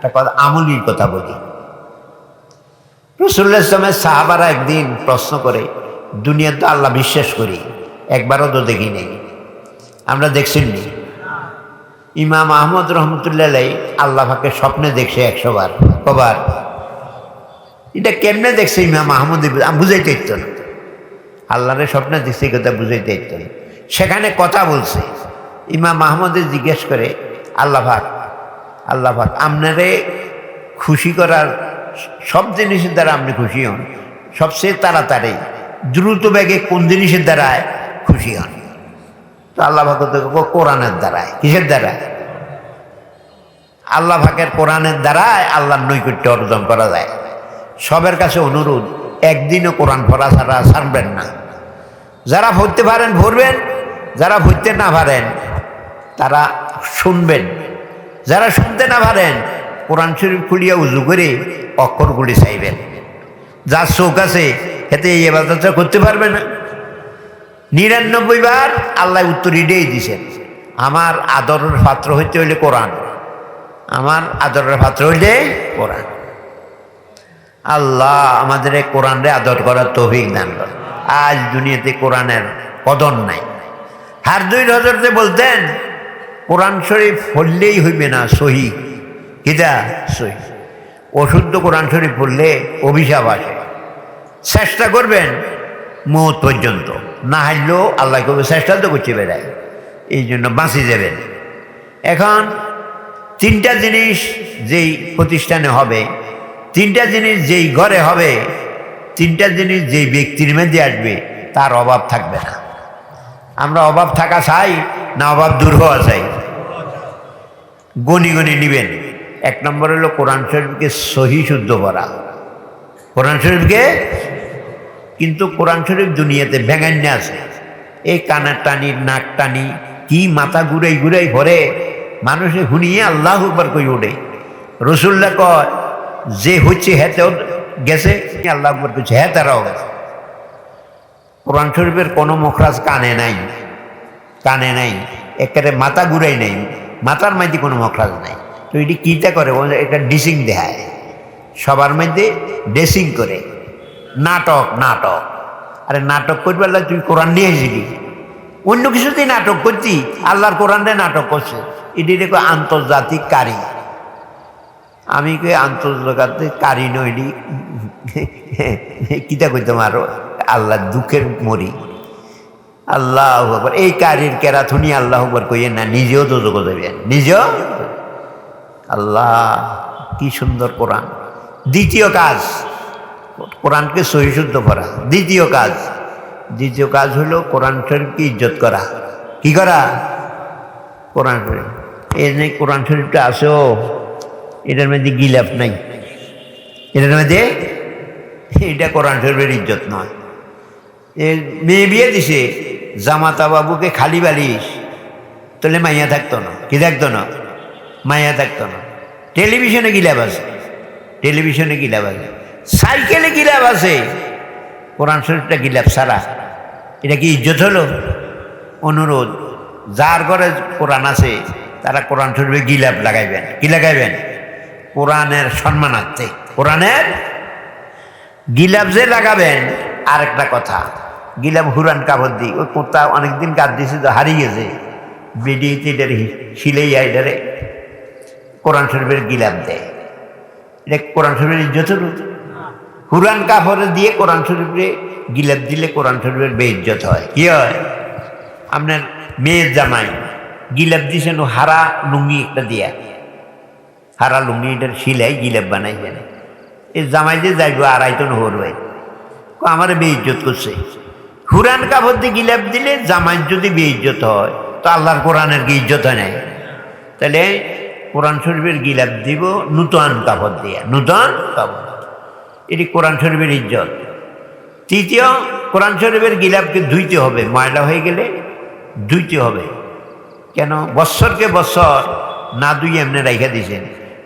একটা কথা, আমলির কথা বলি। রসুল্লাহ ইসলামের সাহাবারা একদিন প্রশ্ন করে দুনিয়া তো আল্লাহ বিশ্বাস করি, একবারও তো দেখি নেই। আমরা দেখছেন নি। ইমাম আহমদ রহমতুল্লাহ আল্লাহ পাকে স্বপ্নে দেখছে একশো বার কবার। এটা কেমনে দেখছে ইমাম আহমদ? বুঝাইতে ইচ্ছ না। আল্লাহরে স্বপ্নে দেখছে, এই কথা বুঝাইতে ইচ্ছ না। সেখানে কথা বলছে। ইমাম আহমদে জিজ্ঞেস করে, আল্লাহ পাক আল্লাহ আপনারে খুশি করার সব জিনিসের দ্বারা আপনি খুশি হন। সবচেয়ে তাড়াতাড়ি, দ্রুত বেগে কোন জিনিসের দ্বারায় খুশি হন? তো আল্লাহ তো কোরআনের দ্বারায়। কিসের দ্বারা আল্লাহ পাকের কোরআনের দ্বারায় আল্লাহর নৈকট্য অর্জন করা যায়। সবের কাছে অনুরোধ, একদিনও কোরআন পড়া ছাড়া ছাড়বেন না। যারা ভরতে পারেন ভরবেন যারা ভরতে না পারেন, তারা শুনবেন। যারা শুনতে না পারেন, কোরআন শরীফ খুলিয়া উজু করে অক্ষরগুলি চাইবেন। যার চোখ আছে, এতে এই এবাদতটা করতে পারবে না। নিরানব্বই বার আল্লাহ উত্তর ইডেই দিছেন আমার আদরের পাত্র হইতে হইলে কোরআন, আমার আদরের পাত্র হইলে কোরআন। আল্লাহ আমাদের এই কোরআনরে আদর করার তৌফিক দান আজ দুনিয়াতে কোরআনের কদর নাই। হার দুই হজরতে বলতেন কোরআন শরীফ পড়লেই হইবে না সহি। কিটা সহি। অশুদ্ধ কোরআন শরীফ পড়লে অভিশাপ আসে। চেষ্টা করবেন মৌত পর্যন্ত। না হারলেও আল্লাহ কবে চেষ্টা তো করছে বেড়ায়। এই জন্য বাঁচি যাবেন। এখন তিনটা জিনিস যেই প্রতিষ্ঠানে হবে তিনটা জিনিস যেই ঘরে হবে তিনটা জিনিস যেই ব্যক্তির মধ্যে আসবে তার অভাব থাকবে না। আমরা অভাব থাকা চাই না অভাব দূর হওয়া চাই গনি গনি নিবেন। এক নম্বর হলো কোরআন শরীফকে সহি শুদ্ধ করা। কোরআন শরীফকে কিন্তু কোরআন শরীফ দুনিয়াতে ভেঙান্য আছে এই কানের টানি, নাক টানি, কি মাথা ঘুরাই ঘুরাই ভরে, মানুষে শুনিয়ে আল্লাহ উপর কই ওঠে। রসুল্লা কয়, যে হচ্ছে হ্যাতেও গেছে, আল্লাহ উপর কিছু হ্যাঁ তারাও গেছে। কোরআন শরীফের কোনো মুখরাজ কানে নাই। কানে নাই, একেবারে মাথা ঘুরাই নাই, মাথার মধ্যে কোনো মখরাজ নাই। তো এটি কীটা করে? এটা ডিসিং দেখায়। সবার মধ্যে ড্রেসিং করে। নাটক নাটক। আরে নাটক করবে আল্লাহ তুই কোরআন নিয়ে এসেছিলি অন্য কিছুতেই নাটক করছি আল্লাহর কোরআনে নাটক করছে। এটি দেখো আন্তর্জাতিক কারি। আমি কে আন্তর্জাতিক কারি নইলি কিতা করতাম আরও? আল্লাহ দুঃখের মরি। আল্লাহ আকবর। এই কারির কেরাথুনি আল্লাহ আকবর কইয়ে না, নিজেও তো যোগ দেবেন নিজেও? আল্লাহ, কি সুন্দর কোরআন। দ্বিতীয় কাজ, কোরআনকে সহিশুদ্ধ করা। দ্বিতীয় কাজ দ্বিতীয় কাজ হলো কোরআন শরীফকে ইজ্জত করা। কি করা? কোরআন শরীফ। এই যে কোরআন শরীফটা আসেও এটার মধ্যে গিলাপ নাই। এটার মধ্যে? এটা কোরআন শরীফের ইজ্জত নয়। মেয়ে বিয়ে দিছে। জামাতা বাবুকে খালি বালিশ। তাহলে মাইয়া থাকতো না। কি থাকতো না? মাইয়া থাকতো না। টেলিভিশনে গিলাপ আছে? টেলিভিশনে গিলাপ আছে? সাইকেলে গিলাপ আছে? কোরআন শরীফটা গিলাপ সারা। এটা কি ইজ্জত হলো? অনুরোধ। যার ঘরে কোরআন আছে, তারা কোরআন শরীফে গিলাপ লাগাইবেন? কি লাগাইবেন? কোরআনের সম্মানার্থে। কোরআনের গিলাপ যে লাগাবেন, আরেকটা কথা। গিলাপ হুরান কাপড় দিই ওই কুর্তা অনেকদিন কাজ দিয়েছে তো হারিয়ে গেছে। বেডিয়েতে এটার শিলেই এটারে কোরআন শরীফের গিলাপ দেয়। এটা কোরআন শরীফের ইজ্জত হুরান কাপড়ে দিয়ে কোরআন শরীফে গিলাপ দিলে কোরআন শরীফের বেইজ্জত হয়। কি হয়? আপনার মেয়ের জামাই গিলাপ দিয়েছেন হারা লুঙ্গি একটা দিয়া। হারা লুঙ্গি এটার শিলাই গিলাপ বানাইছেন এই জামাই যে যাইব আড়াইতো নহর ভাই আমার বেইজ্জত করছে। হুরান কাপড় দিয়ে গিলাপ দিলে জামাই যদি বেইজ্জত হয়, তো আল্লাহর কোরআনের কি ইজ্জত হয় নাই? তাহলে কোরআন শরীফের গিলাপ দিব, নূতন কাপড় দিয়ে, নূতন কাপড়। এটি কোরআন শরীফের ইজ্জত। তৃতীয়, কোরআন শরীফের গিলাপকে ধুইতে হবে, ময়লা হয়ে গেলে ধুইতে হবে। কেন? বৎসরকে বৎসর না দুই এমনি রেখে দিয়েছেন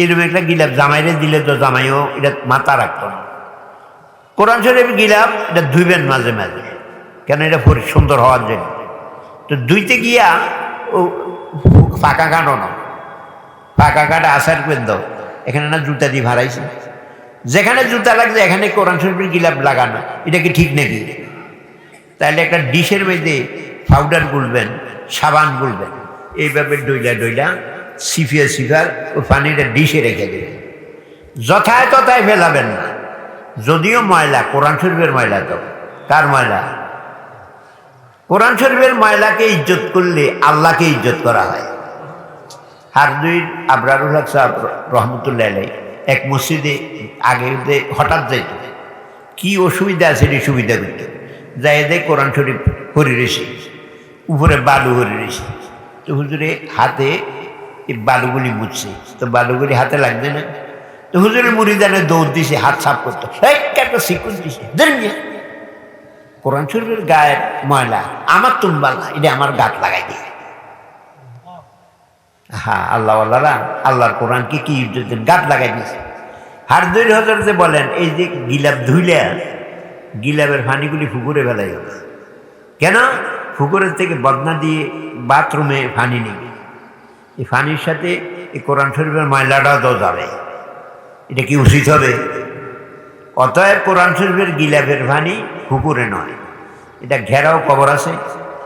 এরকম একটা গিলাপ জামাইরে দিলে তো জামাইও এটা মাথা রাখত না। কোরআন শরীফ গিলাপ এটা ধুইবেন মাঝে মাঝে। কেন এটা সুন্দর হওয়ার জন্য? তো দুইতে গিয়া ও ফাঁকা কাটো না ফাঁকা কাটা আসার পেন দাও এখানে না জুতা দিয়ে ভাড়াইছে। যেখানে জুতা লাগছে, এখানে কোরআন শরীফের গিলাপ লাগানো। এটা কি ঠিক নাকি? তাহলে একটা ডিশের মধ্যে পাউডার গুলবেন, সাবান গুলবেন। এইভাবে ডইলা ডইলা, সিফিয়া সিফার ও পানিটা ডিশে রেখে দেবেন। যথায় তথায় ফেলাবেন না। যদিও ময়লা, কোরআন শরীফের ময়লা তো। কার ময়লা? কোরআন শরীফের ময়লাকে ইজ্জত করলে আল্লাহকে ইজ্জত করা হয়। হারদুই আবরারুল হক সাহেব রহমতুল্লাহ এক মসজিদে আগে হঠাৎ যাইত, কি অসুবিধা আছে এটি সুবিধা করত? যাই দেয় কোরআন শরীফ হরি রেসি উপরে বালু হরি রেসি তো হুজুরে হাতে এই বালুগুলি মুছছে, তো বালুগুলি হাতে লাগছে না। তো হুজুরের মুড়িদানে দৌড় দিছে, হাত সাফ করতো। একটা সিকুন দিছে। কোরআন শরীফের গায়ের ময়লা, আমার তুমবালা এটা আমার গাত লাগাই দিয়ে। হ্যাঁ আল্লাহ আল্লাহরা আল্লাহর কোরআনকে কি গাত লাগাই দিয়েছে? হার হাজার যে বলেন, এই যে গিলাপ ধুইলে, গিলাপের ফানিগুলি ফুকুরে ফেলাই হবে কেন? ফুকুরের থেকে বদনা দিয়ে বাথরুমে ফানি নেই। এই ফানির সাথে এই কোরআন শরীফের ময়লাটাও তো যাবে এটা কি উচিত হবে? অতএব কোরআন শরীফের গিলাপের ভানি পুকুরে নয়। এটা ঘেরাও কবর আছে।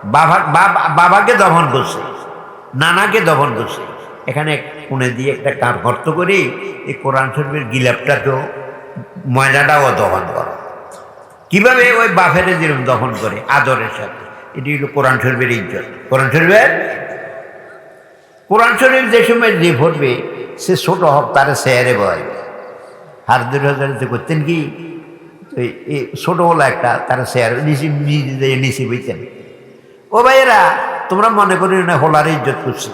বাবা, বাবা- বাবাকে দমন করছে, নানাকে দমন করছে। এখানে কোণে দিয়ে একটা কাপ গর্ত করে এই কোরআন শরীফের গিলাপটাকেও ময়লাটাও দহন করো। কীভাবে ওই বাফের যেরকম দহন করে? আদরের সাথে। এটি হলো কোরআন শরীফের ইজ্জত। কোরআন শরীফের? কোরআন শরীফ যে সময় যে ভরবে, সে ছোট হোক তারা শেয়ারে বয়। হার দুই হাজারিতে করতেন কি? এই ছোটোবেলা একটা তারা শেয়ার নিচে নিচে বইতেন। ও ভাইয়েরা, তোমরা মনে করি না, হোলারে ইজ্জত করছি।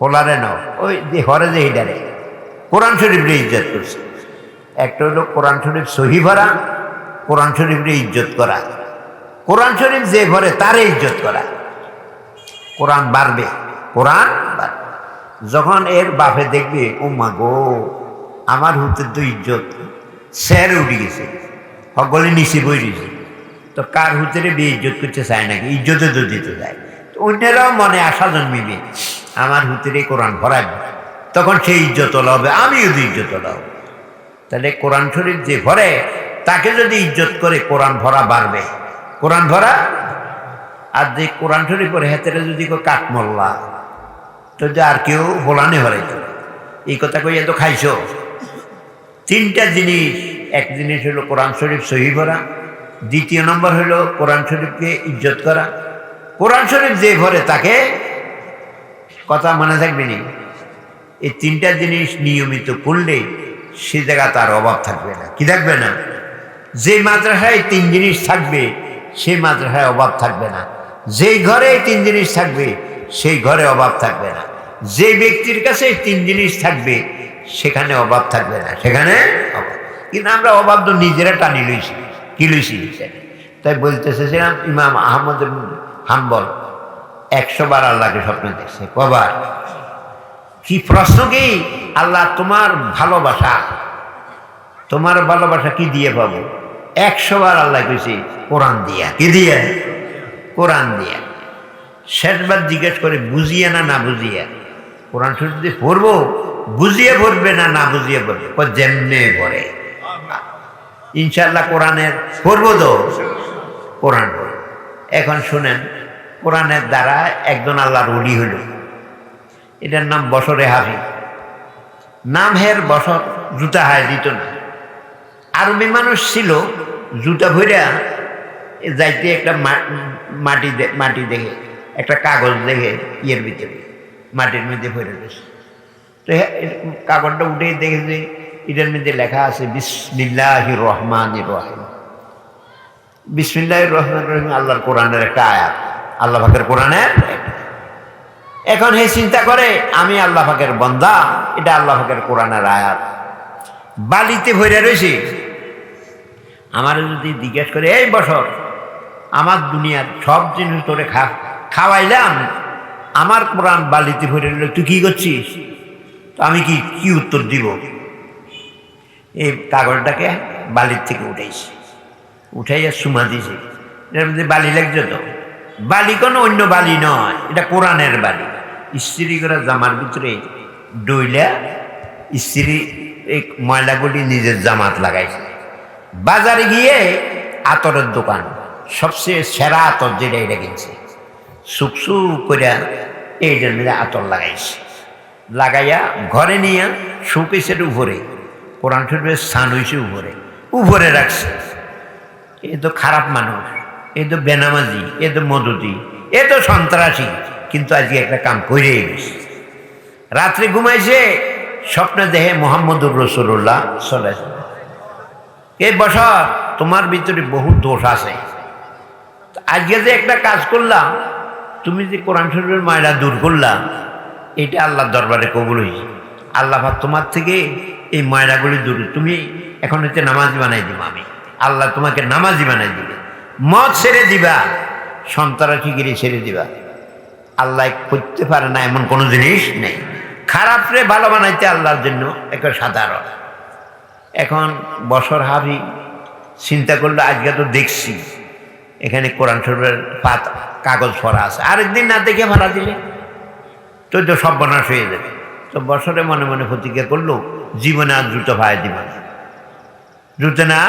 হোলারে নাও, ওই যে হরে যে হিডারে, কোরআন শরীফরে ইজ্জত করছে। একটা হলো কোরআন শরীফ সহি ভরা, কোরআন শরীফরে ইজ্জত করা। কোরআন শরীফ যে ভরে, তারে ইজ্জত করা। কোরআন বাড়বে কোরআন বাড়বে। যখন এর বাপে দেখবে ও মা গো আমার হুতের তো ইজ্জত। স্যার উঠে গেছে। সকলে নিচে বই দিয়েছে তো কার হুতেরে বিয়ে ইজ্জত করতে চায় নাকি? ইজ্জতে তো দিতে চায়। অন্যেরাও মনে আশা জন্মিবে, আমার হুতেরে কোরআন ভরাবে তখন সে ইজ্জত হবে, আমিও তো ইজ্জত হব। তাহলে কোরআন শরীফ যে ভরে তাকে যদি ইজ্জত করে কোরআন ভরা বাড়বে। কোরআন ভরা? আর যে কোরআন শরীফ পরে হেতেরে যদি কেউ কাঠমল্লা তো যে আর কেউ বলানে হরাইতো। এই কথা কইয়া তো খাইছো। তিনটা জিনিস। এক জিনিস হলো কোরআন শরীফ সহি ভরা দ্বিতীয় নম্বর হলো কোরআন শরীফকে ইজ্জত করা। কোরআন শরীফ যে ভরে তাকে কথা মনে থাকবে নি। এই তিনটা জিনিস নিয়মিত করলে সে জায়গা তার অভাব থাকবে না। কি থাকবে না? যে মাদ্রাসায় তিন জিনিস থাকবে সেই মাদ্রাসায় অভাব থাকবে না। যেই ঘরে তিন জিনিস থাকবে, সেই ঘরে অভাব থাকবে না। যে ব্যক্তির কাছে তিন জিনিস থাকবে সেখানে অভাব থাকবে না, সেখানে অভাব। কিন্তু আমরা অভাব তো নিজেরা টানি লইছি, কি লইছি? তাই বলতেছেছিলাম ইমাম আহমদ হাম্বল, একশো বার আল্লাহকে স্বপ্ন দেখছে, কবার? কি প্রশ্ন কি? আল্লাহ তোমার ভালোবাসা তোমার ভালোবাসা কি দিয়ে পাবো? একশো বার আল্লাহ কইছি, কোরআন দিয়া। কি দিয়া? কোরআন দিয়া। শেষবার জিজ্ঞেস করে, বুঝিয়ে না না বুঝিয়া? কোরআন শরীফ পড়ব? বুঝিয়ে পড়বে না না বুঝিয়ে পড়বে ও যেমনে পড়ে ইনশাল্লাহ কোরআনের পড়ব তো? কোরআন এখন শুনেন, কোরআনের দ্বারা একজন আল্লাহর উলি হইল এটার নাম বসরে হাফি। নাম হের বসর জুতা হায় দিত না। আরবি মানুষ ছিল, জুতা ভইরা যাইতে একটা মাটি মাটি দেখে, একটা কাগজ দেখে ইয়ের ভিতরে, মাটির মধ্যে ভরে রয়েছে তো কাগজটা উঠে দেখে যে এটার মধ্যে লেখা আছে বিসমিল্লাহ রহমান রহিম। বিসমিল্লাহ রহমান রহিম আল্লাহর কোরআনের একটা আয়াত। আল্লাহ পাকের কোরআনের এখন হে চিন্তা করে, আমি আল্লাহ পাকের বন্দা, এটা আল্লাহ পাকের কোরআনের আয়াত। বালিতে ভরে রয়েছে। আমার যদি জিজ্ঞেস করে, এই বছর আমার দুনিয়ার সব জিনিস তোরে খা খাওয়াইলাম, আমার কোরআন বালিতে ভরে রইল, তুই কি করছিস? আমি কি কি উত্তর দিব? এই কাগজটাকে বালির থেকে উঠাইছি। উঠাইয়া সুমা দিয়েছি এটার মধ্যে বালি লাগছে তো? বালি কোনো অন্য বালি নয়, এটা কোরআনের বালি। স্ত্রী করা জামার ভিতরে ডইলা স্ত্রী এই ময়লাগুলি নিজের জামাত লাগাইছে। বাজারে গিয়ে আতরের দোকান, সবচেয়ে সেরা আতর যেটা এটা কিনছে। সুকসুক করে এইটার মধ্যে আতর লাগাইছে। লাগাইয়া ঘরে নিয়ে শোকেসের উপরে, কোরআন শরীফের স্থান হয়েছে উপরে উপরে রাখছে। এ তো খারাপ মানুষ, এ তো বেনামাজি, এ তো মদতি, এ তো সন্ত্রাসী, কিন্তু আজকে একটা কাম করে গেছে। রাত্রে ঘুমাইছে, স্বপ্নে দেহে মোহাম্মদুর রসুল্লাহ চলে এই বছর তোমার ভিতরে বহু দোষ আছে। আজকে যে একটা কাজ করলাম, তুমি যে কোরআন শরীফের মায়রা দূর করলাম এটা আল্লাহর দরবারে কবুল হয়েছে আল্লাহ তোমার থেকে এই ময়লাগুলি দূর। তুমি এখন হচ্ছে নামাজি বানাই দিব আমি। আল্লাহ তোমাকে নামাজি বানাই দিবে। মদ ছেড়ে দিবা। সন্ত্রাসীগিরি ছেড়ে দিবা? আল্লাহ করতে পারে না, এমন কোনো জিনিস নেই। খারাপ রে, ভালো বানাইতে আল্লাহর জন্য একটা সাধারণ এখন বছর হাবি চিন্তা করলে, আজকে তো দেখছি। এখানে কোরআন শরীফের পাত, কাগজ ভরা আছে। আরেকদিন না দেখে ভাড়া দিলে। তো তো সর্বনাশ হয়ে যাবে। তো বছরে মনে মনে প্রতিজ্ঞা করল, জীবনে আর জুতো ভাই দিব না। জুতো না,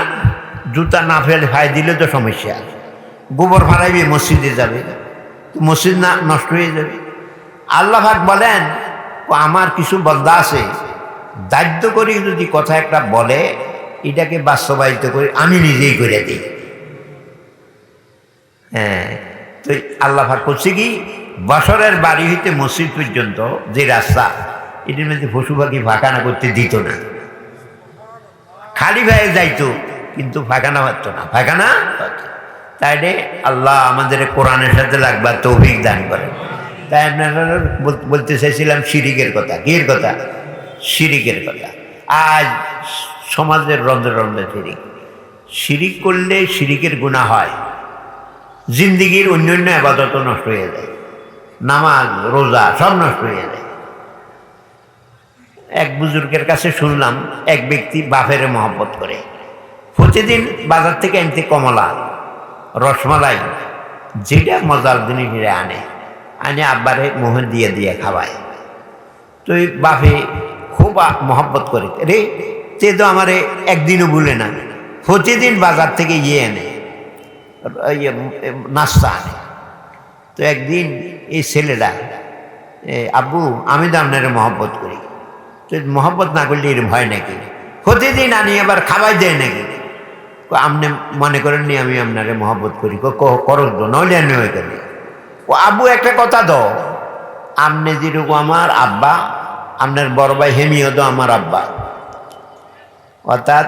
জুতা না ফেলে ভাই দিলে তো সমস্যা আছে গোবর ফাড়াইবে, মসজিদে যাবে। মসজিদ না নষ্ট হয়ে যাবে। আল্লাহ ভাগ বলেন আমার কিছু বন্দা আছে, দায়িত্ব করি যদি কথা একটা বলে, এটাকে বাস্তবায়িত করি আমি নিজেই করে দিই। হ্যাঁ তো আল্লাহ ভাগ করছে কি বছরের বাড়ি হইতে মসজিদ পর্যন্ত যে রাস্তা, এটির মধ্যে পশু পাখি ফাঁকানা করতে দিত না। খালি ভাইয়ে যাইতো, কিন্তু ফাঁকানা পারতো না। ফাঁকানা। তাইলে আল্লাহ আমাদের কোরআনের সাথে লাগবার তৌফিক দান করে। তাই আপনারা বল- বলতে চাইছিলাম শিরিকের কথা। কির কথা? শিরিকের কথা। আজ সমাজের রন্ধে রন্ধে শিরিক। শিরিক করলে শিরিকের গুণা হয়। জিন্দিগির অন্যান্য আবাদত নষ্ট হয়ে যায়। নামাজ রোজা সব নষ্ট হয়ে যায় এক বুজুর্গের কাছে শুনলাম এক ব্যক্তি বাপের মহব্বত করে। প্রতিদিন বাজার থেকে আনতে কমলা রসমালাই যেটা মজার জিনিস এরা আনে আনে আব্বারে মোহন দিয়ে দিয়ে খাওয়ায়। তো বাপে খুব মহব্বত করে। রে সে তো আমারে একদিনও ভুলে না। প্রতিদিন বাজার থেকে ইয়ে এনে ইয়ে, নাস্তা আনে। তো একদিন এই ছেলেরা আব্বু, আমি তো আপনার মহব্বত করি। তো মহব্বত না করলে এরম হয় নাকি? প্রতিদিন আনি, আবার খাবার দেয় নাকি? আপনি মনে করেন নি, আমি আপনারে মহব্বত করি। করো তো, নইলে আমি ওই করি ও আব্বু, একটা কথা দাও। আপনি যেরকম আমার আব্বা, আপনার বড় ভাই হেমিও তো আমার আব্বা। অর্থাৎ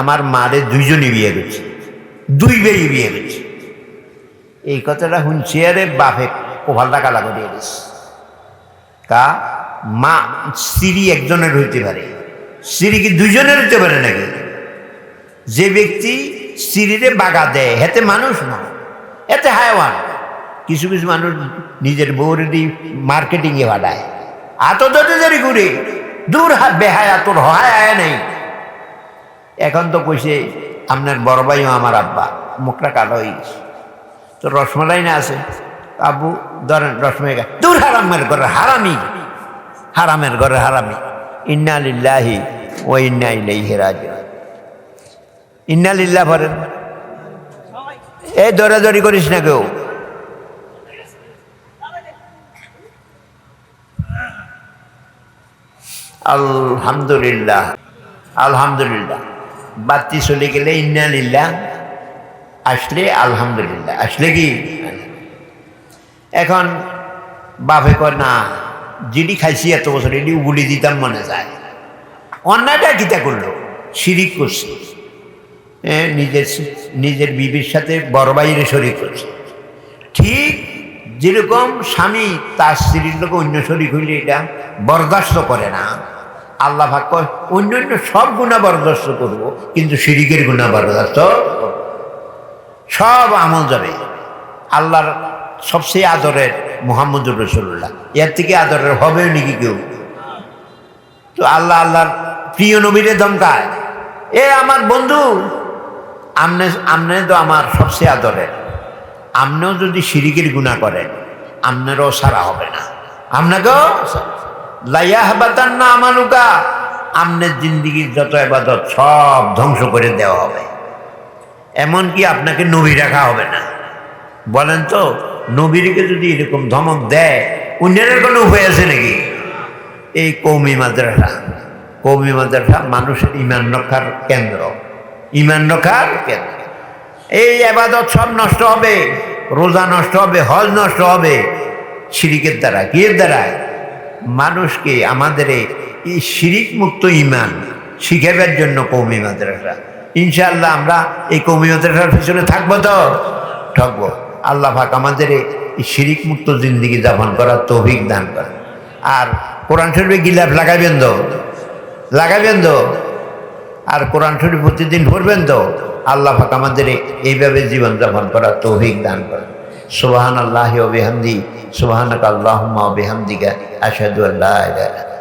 আমার মারে দুইজনই বিয়ে গেছে দুই বেই বিয়ে গেছে এই কথাটা শুনছি, আরে বাপে। কোভাল টাকা লাগো, দিয়ে দিস। কা, মা স্ত্রী একজনের হইতে পারে। স্ত্রী কি দুইজনের হইতে পারে নাকি? যে ব্যক্তি স্ত্রীরে বাগা দেয়, হেতে মানুষ না এতে হায়ওয়ান। কিছু কিছু মানুষ নিজের বউরেরই মার্কেটিংয়ে বাড়ায়। আত দরে ঘুরে, দূর হাত বেহায়া, তোর হয়, আয় নেই। এখন তো কইছে আপনার বড় ভাইও আমার আব্বা, মুখটা কালো হয়ে গেছে তো রসমালাই না আছে। আব্বু ধরেন রসমালাই খা- দূর হারামের ঘরে হারামি। হারামের ঘরে হারামি। ইন্না লিল্লাহি ও ইন্না ইলাইহি রাজিউন। ইন্না লিল্লাহ ভরেন এই দৌড়াদৌড়ি করিস না কেউ। আলহামদুলিল্লাহ আলহামদুলিল্লাহ। বাতি চলে গেলে ইন্না লিল্লাহ, আসলে আলহামদুলিল্লাহ। আসলে কি? এখন বাপে কয়, না, যিনি খাইছি এত বছর এটি উগুলি দিতাম মনে যায়। অন্যায়টা কিতা করল? শিরিক করছে। নিজের নিজের বিবির সাথে বড় বাইরে শরিক করছে। ঠিক যেরকম স্বামী তার স্ত্রীর লোক অন্য শরিক হইলে এটা বরদাস্ত করে না। আল্লাহ ভাগ কয়, অন্য অন্য সব গুণা বরদাস্ত করব, কিন্তু শিরিকের গুণা বরদাস্ত সব আমল যাবে আল্লাহর সবচেয়ে আদরের মোহাম্মদুর রসুল্লাহ এর থেকে আদরের হবে নাকি কেউ? তো আল্লাহ, আল্লাহর প্রিয় নবীরে ধমকায় এ আমার বন্ধু, আমনে আমনে তো আমার সবচেয়ে আদরের। আমনেও যদি শিরিকের গুণা করেন আমনেরও সারা হবে না। আপনাকেও লাইয়া হাবাতান না আমানুকা। আমনের জিন্দিগির যত এবাদত সব ধ্বংস করে দেওয়া হবে। এমনকি আপনাকে নবী রাখা হবে না। বলেন তো নবীরকে যদি এরকম ধমক দেয় অন্যের কোনো উপায় আছে নাকি? এই কৌমি মাদ্রাসা। কৌমি মাদ্রাসা মানুষের ইমান রক্ষার কেন্দ্র। ইমান রক্ষার কেন্দ্র। এই আবাদত সব নষ্ট হবে, রোজা নষ্ট হবে, হজ নষ্ট হবে, শিরিকের দ্বারা, কিয়ের দ্বারা? মানুষকে আমাদের এই- শিরিক মুক্ত ইমান শিখাবার জন্য কৌমি মাদ্রাসা। ইনশাআল্লাহ আমরা এই কৌমি মাদ্রাসার পিছনে থাকব তো? থাকব আল্লাহ পাক আমাদের শিরিক মুক্ত জিন্দিগি যাপন করার তৌফিক দান করে আর কোরআন শরীফে গিলাফ লাগাবেন তো? লাগাবেন তো? আর কোরআন শরীফ প্রতিদিন পড়বেন তো? আল্লাহ পাক আমাদের এই- এইভাবে জীবনযাপন করার তৌফিক দান করেন। সুবাহান আল্লাহ বিহামদি সুবাহানক আল্লাহুম্মা বিহামদিকা আশহাদু আল্লা ইলাহা ইল্লা